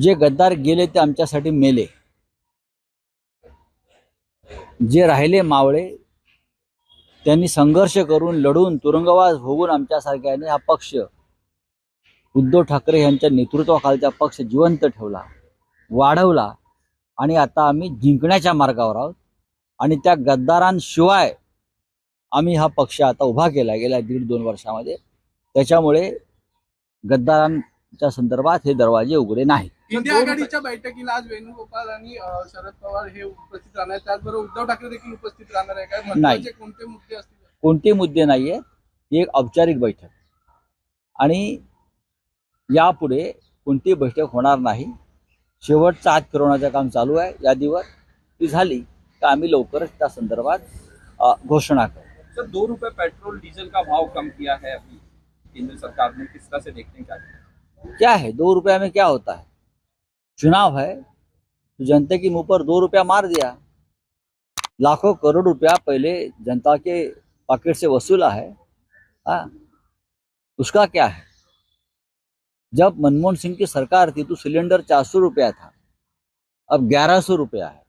जे गद्दार गेले ते आमच्यासाठी मेले. जे राहिले मावळे त्यांनी संघर्ष करून लढून तुरुंगवास भोगून आमच्यासारख्याने हा पक्ष उद्धव ठाकरे यांच्या नेतृत्वाखालचा पक्ष जिवंत ठेवला वाढवला आणि आता आम्ही जिंकण्याच्या मार्गावर आहोत आणि त्या गद्दारांशिवाय आम्ही हा पक्ष आता उभा केला गेल्या दीड दोन वर्षामध्ये. त्याच्यामुळे गद्दारांच्या संदर्भात हे दरवाजे उघडे नाहीत. इंडिया आघाडीच्या बैठकीला आज वेणुगोपाल आणि शरद पवार हे उपस्थित राहणार. आहेत त्याचबरोबर उद्धव ठाकरे देखील उपस्थित राहणार आहे काय महत्त्वाचे कोणते मुद्दे असतील? कोणते मुद्दे नाही आहेत ही एक औपचारिक बैठक. आणि यापुढे कोणती बैठक होणार नाही. शेवटचं आत फिरवण्याचं काम चालू आहे. यादीवर ती झाली तर आम्ही लवकरच त्या संदर्भात घोषणा करू. सर दो रुपए पेट्रोल डीजल का भाव कम किया है अभी? केंद्र सरकार ने किस तरह से देखने का क्या है? दो रुपया में क्या होता है? चुनाव है तो जनता के मुँह पर दो रुपया मार दिया। लाखों करोड़ रुपया पहले जनता के पॉकेट से वसूला है हाँ। उसका क्या है? जब मनमोहन सिंह की सरकार थी तो सिलेंडर चार सौ रुपया था अब ग्यारह सौ रुपया है।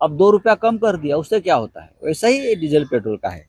अब दो रुपया कम कर दिया उससे क्या होता है? वैसा ही डीजल पेट्रोल का है।